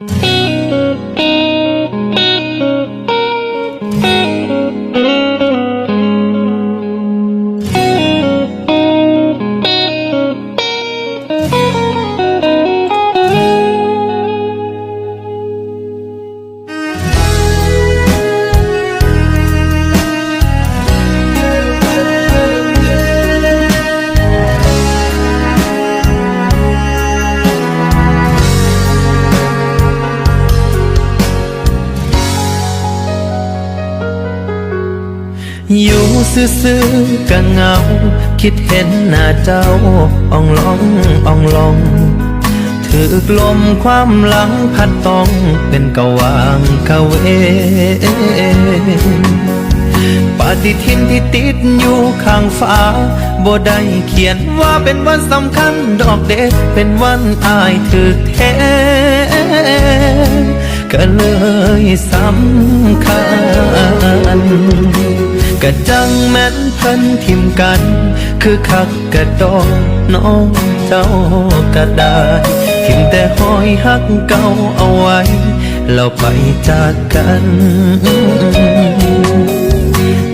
อ ซื่อๆก็เงา คิดเห็นหน้าเจ้าอ่องลองอ่องลองถือกลมความหลังพัดต้องเป็นกะวางกะเวปฏิทินที่ติดอยู่ข้างฟ้าบ่ได้เขียนว่าเป็นวันสำคัญดอกเด็กเป็นวันอายถือแท้ก็เลยสำคัญ ก็จังแม่นเพิ่นทิมกัน คือคักกระดองน้องเจ้าก็ได้ทิมแต่หอยหักเก่าเอาไว้ เราไปจากกัน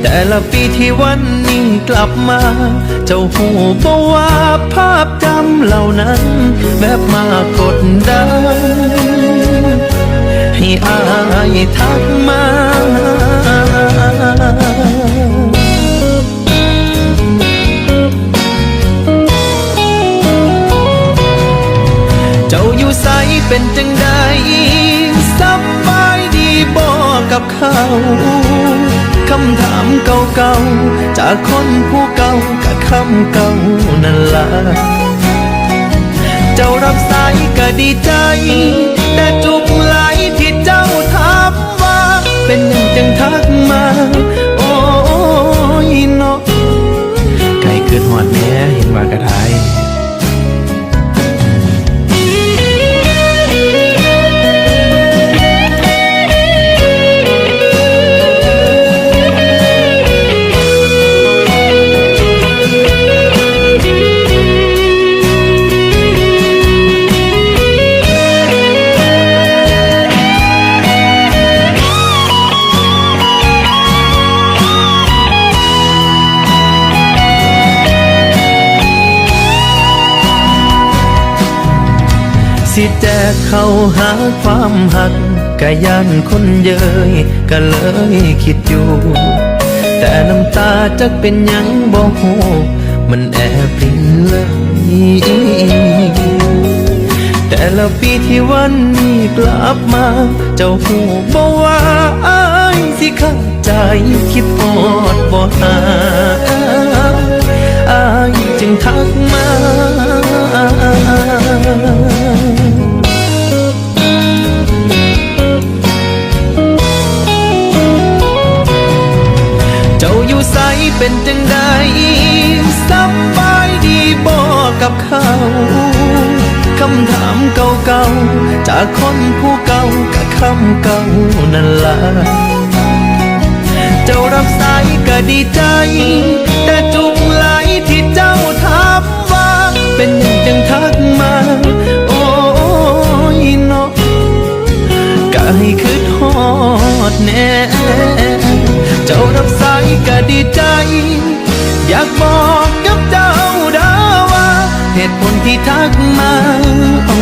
แต่ละปีที่วันนี้กลับมา เจ้าหูบอกว่าภาพจำเหล่านั้น แบบมากดดันให้อายทักมา เป็นจังใดสบายดีบ่กับเขาคำถามเก่าๆ จากคนผู้เก่ากับคำเก่านั่นล่ะเจ้ารับสายก็ดีใจ แต่จุกไหลที่เจ้าถามว่า เป็นหยังจังทักมา โอ้ยนาะไก่เกิดหอดแม่เห็นว่ากระไทย สิแจกเข้าหาความหักกะยันคนเย้ยก็เลยคิดอยู่ แต่น้ำตาจักเป็นยังบ่ฮู้มันแอบปรินเลยแต่ละปีที่วันนี้กลับมา เจ้าหูบอกว่าอายสิเข้าใจคิดพอดบ่หาอายจึงทักมา เป็นจังใดสบายดีบ่กับเขาคำถามเก่าๆ จากคนผู้เก่ากับคำเก่านั่นละเจ้ารับสายก็ดีใจ แต่จุกไหลที่เจ้าถามว่า เป็นหยังจังทักมา โอ้ยนาะก็ให้คืดฮอดแน่ เจ้ารับส ก็ดีใจ อยากบอกกับเจ้าดาว่า เหตุผลที่ทักมาโอ้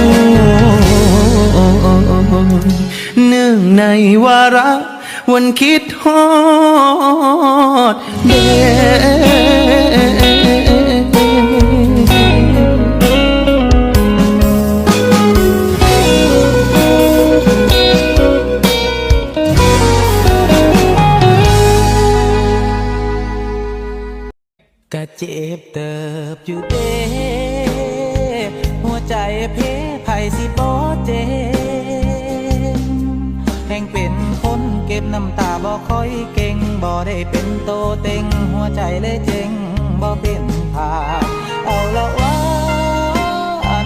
เนื่องในวาระวันคิดฮอดเด เจ็บเติบอยู่เด้หัวใจเพไผสิบ่เจ็บแห่งเป็นคนเก็บน้ำตาบ่ค่อยเก่งบ่ได้เป็นโตเต็ง หัวใจเลยเจ็งบ่เป็นผาเอาละว่า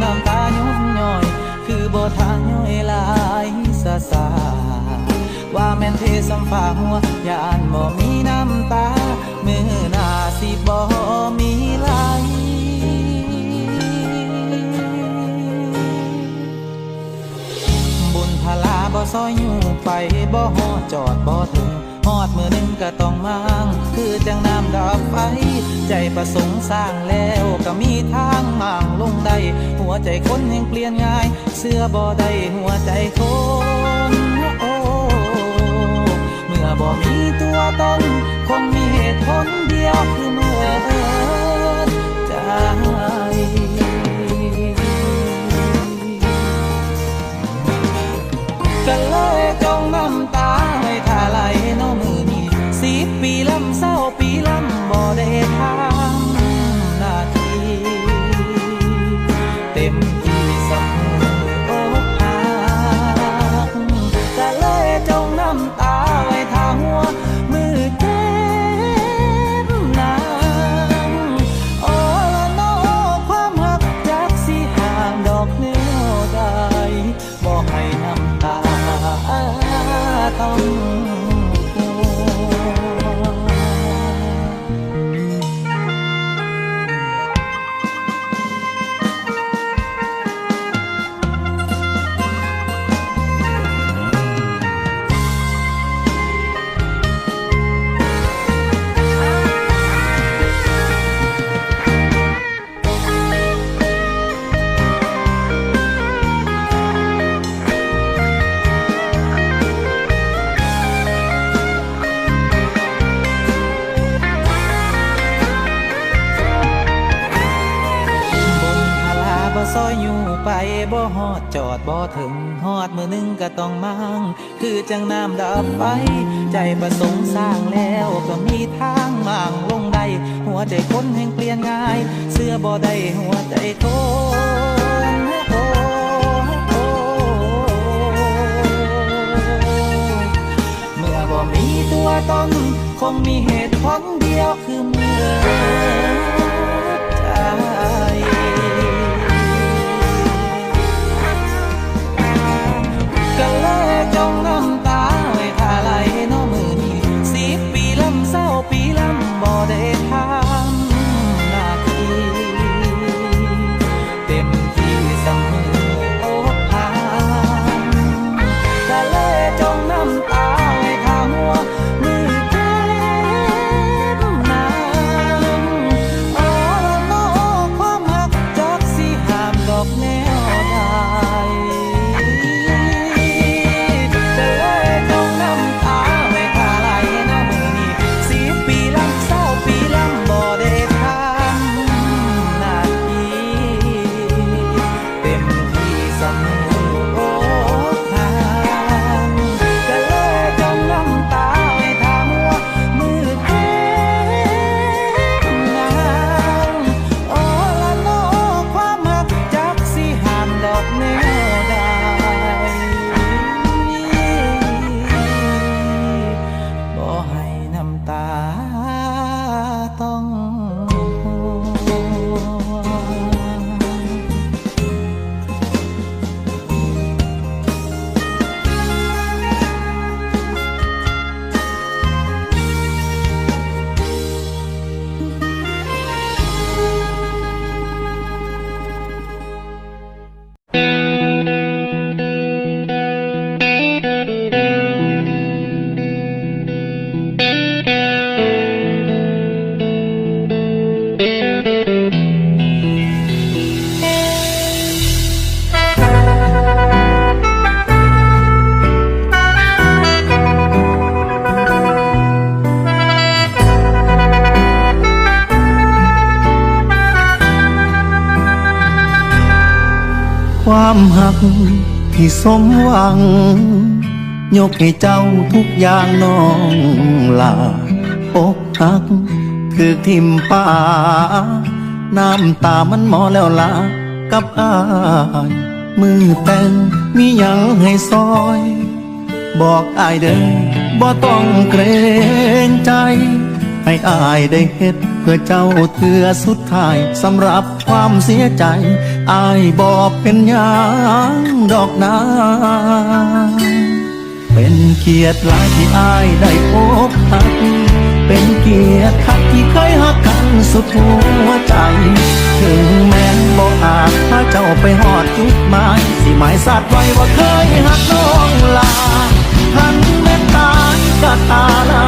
น้ำตาย้อย่อย คือบ่ทางย่อยลายซาซาว่าแม่นเทสัมฟ้าหัวยานบ่มีน้ำตา ซอยอยู่ไปบ่ฮอดจอดบ่ถึงฮอดมือหนึ่งก็ต้องมางคือจังน้ำดับไฟใจประสงค์สร้างแล้วก็มีทางมางลงได้หัวใจคนยังเปลี่ยนง่าย เสื้อบ่ได้หัวใจคน บ่ฮอดจอดบ่ถึงฮอดมือนึงก็ต้องมั่งคือจังน้ำดับไปใจประสงค์สร้างแล้วก็มีทางมั่งลงได้ หัวใจคนแห่งเปลี่ยนง่าย เสื้อบ่ได้หัวใจคนโอ้โอ้เมื่อบ่มีตัวตนคงมีเหตุผลเดียวคือเมื่อ กที่สมหวัง ยกให้เจ้าทุกอย่างน้องลาอกหักคือทิมป่า น้ำตามันหมอแล้วลากับอายมือแต่งมีหยังให้ซอย บอกอายเด้อบ่ต้องเกรงใจ ให้อายได้เฮ็ดเพื่อเจ้าเถือสุดท้ายสำหรับความเสียใจ อายบอกเป็นอย่างดอกนาเป็นเกียรติหลายที่อายได้พบทักเป็นเกียรติคักที่เคยหักกันสุดหัวใจ ถึงแม้นบอกอาจถ้าเจ้าไปหอดจุดหมายสิหมายสัตว์ไว้ว่าเคยหักน้องลาหันเมตตาก็ตาลา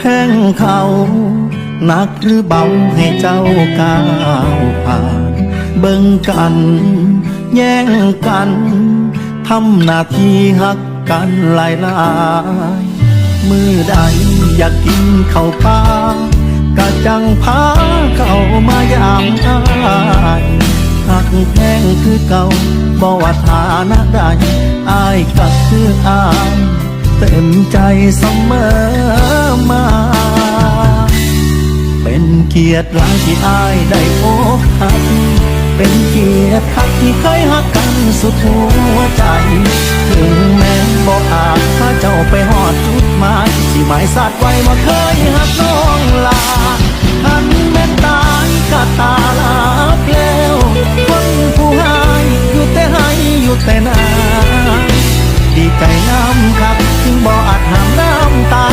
แห้งเขาหนักหรือเบาให้เจ้าก้าวผ่าน เบิ่งกัน แย่งกันทำหน้าที่หักกันหลายลายมือใดอยากกินข้าวปลากะจังพาเข้ามายามอายหักแพงคือเก่าบ่ว่าฐานะใดอายก็คืออาย เต็มใจเสมอมา เป็นเกียรติหลายที่อายได้พบหัก เป็นเกียรติคักที่เคยหักกันสุดหัวใจ ถึงแม้บอกอาจพาเจ้าไปหอดจุดหมายที่หมายสัตว์ไว้ว่าเคยหักน้องลาทันแม่นตายก็ตาลาเพลวคนผู้หายอยู่แต่ให้อยู่แต่นา ดีใจน้ำครับถึงบ่อาจหามน้ำตา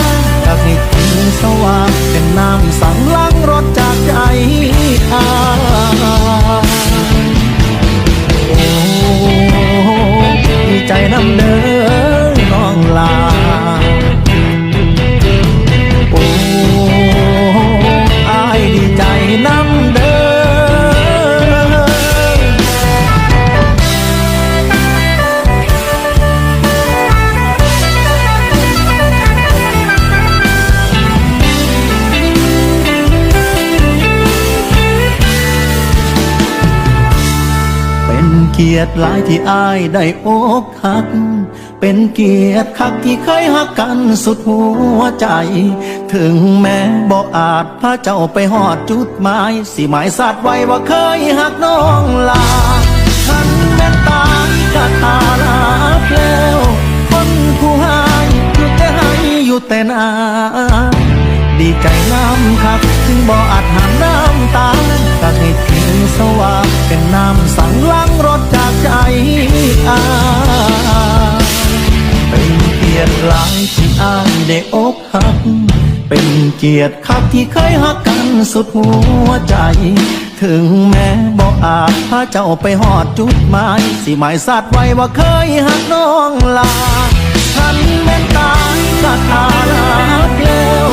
จากให้ถึงสว่างเป็นน้ำสังล้างรถใจ กียรติหลายที่อายได้อกหัก เป็นเกียรติคักที่เคยหักกันสุดหัวใจ ถึงแม้บ่อาจพาเจ้าไปหอดจุดหมายสิหมายสัตว์ไว้ว่าเคยหักน้องลาฉันแม่ตายกะตาลาเพลวคนผู้หายอยู่แต่ให้อยู่แต่นาดีใจน้ำคักถึงบ่อาจหามน้ เป็นเกียรติหลายที่อายได้อกหัก เป็นเกียรติคักที่เคยหักกันสุดหัวใจ ถึงแม้บ่อาจพาเจ้าไปหอดจุดหมาย สิหมายสัตว์ไว้ว่าเคยหักน้องลาฉันแม่นตายก็ตาลาเกลว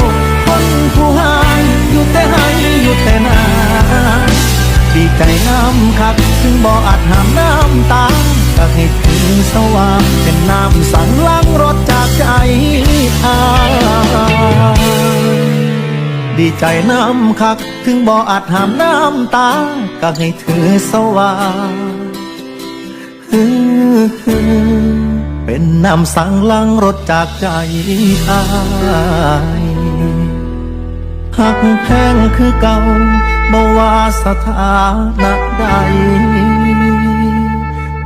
คนผู้หายอยู่แต่ให้อยู่แต่นาดีใจน้ำคักถึงบ่อาจหามน้ำตา ก็ให้ถึงสว่างเป็นน้ำสั่งล้างรถจากใจอายดีใจน้ำคัก ถึงบ่ออาจหามน้ำตา ก็ให้ถือสว่างเป็นน้ำสั่งลังรถจากใจอายหักแพงคือเก่าบ่ว่าสถานะใด